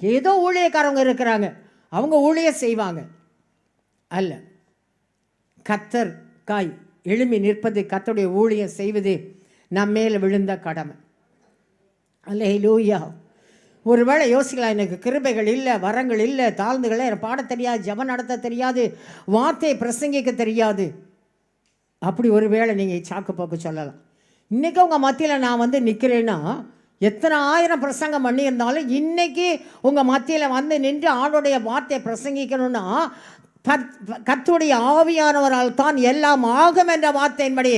ஏதோ ஊழியக்காரவங்க இருக்கிறாங்க. அவங்க ஊழிய செய்வாங்க. அல்ல. கத்தர் காய் எழுமி நிற்பது கத்தருடைய ஊழியம் செய்வது நம் மேல் விழுந்த கடமை. அல்லே லூயா ஒருவேளை யோசிக்கலாம் எனக்கு கிருபைகள் இல்லை வரங்கள் இல்லை தாழ்ந்துகளை எனக்கு பாட தெரியாது ஜெபம் நடத்த தெரியாது வார்த்தையை பிரசங்கிக்க தெரியாது. அப்படி ஒரு வேளை நீங்கள் சாக்கு போக்கு சொல்லலாம். இன்றைக்கி உங்கள் மத்தியில் நான் வந்து நிற்கிறேன்னா எத்தனை ஆயிரம் பிரசங்கம் பண்ணியிருந்தாலும் இன்னைக்கு உங்கள் மத்தியில் வந்து நின்று ஆளுடைய வார்த்தையை பிரசங்கிக்கணும்னா கத்- ஆவியானவரால் தான் எல்லாம் ஆகும் என்ற வார்த்தையின்படி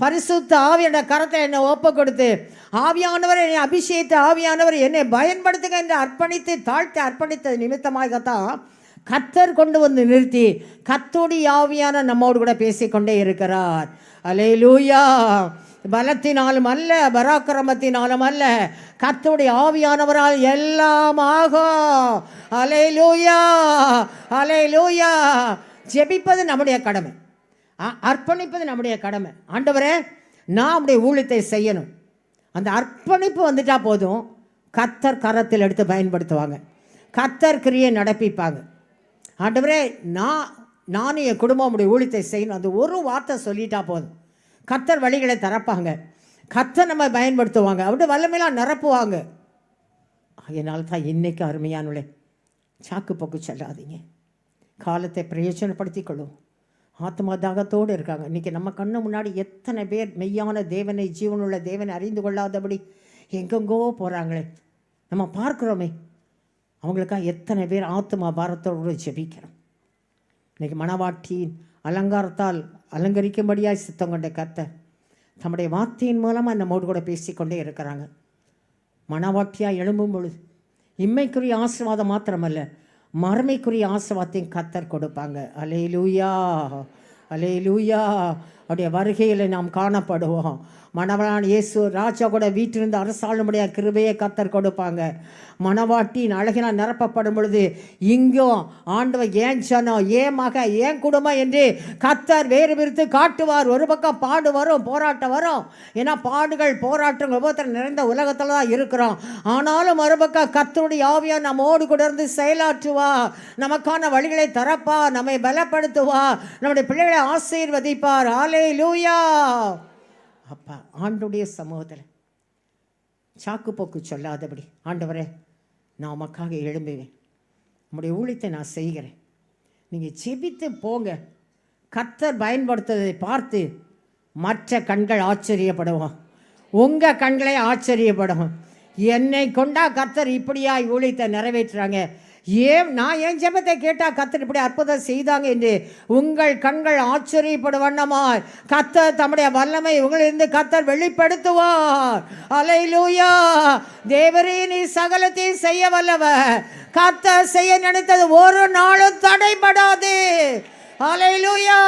பரிசுத்த ஆவியோட கரத்தை என்னை ஒப்பு கொடுத்து ஆவியானவர் என்னை அபிஷேகித்த ஆவியானவர் என்னை பயன்படுத்துக என்று அர்ப்பணித்து தாழ்த்தி அர்ப்பணித்தது நிமித்தமாகத்தான் கத்தர் கொண்டு வந்து நிறுத்தி கத்தோடி ஆவியான நம்மோடு கூட பேசிக்கொண்டே இருக்கிறார். அலேலூயா பலத்தினாலும் அல்ல பராக்கிரமத்தினாலும் அல்ல கத்தோடைய ஆவியானவரால் எல்லாம் ஆகும் அலை லூயா ஜெபிப்பது நம்முடைய கடமை. அ- அர்ப்பணிப்பது நம்முடைய கடமை. ஆண்டவரே நான் நம்முடைய ஊழியத்தை செய்யணும். அந்த அர்ப்பணிப்பு வந்துட்டால் போதும். கத்தர் கரத்தில் எடுத்து பயன்படுத்துவாங்க. கத்தர் கிரியை நடப்பிப்பாங்க. ஆண்டவரே நான் நானும் என் குடும்பம் நம்முடைய ஊழியத்தை செய்யணும். அந்த ஒரு வார்த்தை சொல்லிட்டா போதும். கத்தர் வழிகளை திறப்பாங்க கத்தர் நம்ம பயன்படுத்துவாங்க. அப்படியே வல்லமையெல்லாம் நிரப்புவாங்க. அதனால தான் இன்றைக்கு அருமையானுளே சாக்கு போக்கு செல்லாதீங்க. காலத்தை பிரயோஜனப்படுத்தி கொள்ளும் ஆத்மா தாகத்தோடு இருக்காங்க. இன்றைக்கி நம்ம கண்ணு முன்னாடி எத்தனை பேர் மெய்யான தேவனை ஜீவனுள்ள தேவனை அறிந்து கொள்ளாதபடி எங்கெங்கோ போகிறாங்களே நம்ம பார்க்குறோமே. அவங்களுக்காக எத்தனை பேர் ஆத்மா பாரத்தோடு ஜெபிக்கிறோம். இன்றைக்கி மணவாட்டியின் அலங்காரத்தால் அலங்கரிக்கும்படியாய் சித்தம் கொண்ட கர்த்தர் தம்முடைய வார்த்தையின் மூலமாக நம்மோடு கூட பேசிக்கொண்டே இருக்கிறாங்க. மனவாட்டியாக எழும்பும் பொழுது இம்மைக்குரிய ஆசீர்வாதம் மாத்திரமல்ல மறுமைக்குரிய ஆசீர்வாதத்தையும் கத்தர் கொடுப்பாங்க. அலே லூயா அலே லூயா அவருடைய வருகையில் நாம் காணப்படுவோம். மணவனான் இயேசு ராஜா கூட வீட்டிலிருந்து அரசாளுமுடைய கிருபையை கத்தர் கொடுப்பாங்க. மணவாட்டியின் அழகினால் நிரப்பப்படும் பொழுது இங்கும் ஆண்டவர் ஏன் ஜனம் ஏன் மக ஏன் குடும்பம்? என்று கத்தர் வேறு பிரித்து காட்டுவார். ஒரு பக்கம் பாடு வரும் போராட்டம் வரும். ஏன்னா பாடுகள் போராட்டம் ஒவ்வொருத்தர் நிறைந்த உலகத்தில் தான் இருக்கிறோம். ஆனாலும் மறுபக்கம் கத்தருடைய ஆவியாக நம்மோடு கூட இருந்து செயலாற்றுவா. நமக்கான வழிகளை தரப்பா. நம்மை பலப்படுத்துவா. நம்முடைய பிள்ளைகளை ஆசீர்வதிப்பார். ஆலே லூயா அப்பா ஆண்டுடைய சமூகத்தில். சாக்கு போக்கு சொல்லாதபடி ஆண்டவரே நான் உமக்காக எழும்புவேன். உங்களுடைய ஊழியத்தை நான் செய்கிறேன். நீங்கள் செபித்து போங்க. கத்தர் பயன்படுத்துவதை பார்த்து மற்ற கண்கள் ஆச்சரியப்படுவோம் உங்கள் கண்களே ஆச்சரியப்படும். என்னை கொண்டா கத்தர் இப்படியா ஊழியத்தை நிறைவேற்றுறாங்க. ஏன் நான் என் ஜெபத்தை கேட்டால் கத்தர் இப்படி அற்புதம் செய்தாங்க என்று உங்கள் கண்கள் ஆச்சரியப்படும் வண்ணமாய் கத்தர் தம்முடைய வல்லமை உங்களிலிருந்து கத்தர் வெளிப்படுத்துவார். அலையிலூயா தேவரே நீ சகலத்தையும் செய்ய வல்லவர். கத்தர் செய்ய நினைத்தது ஒரு நாளும் தடைபடாது. அலையிலூயா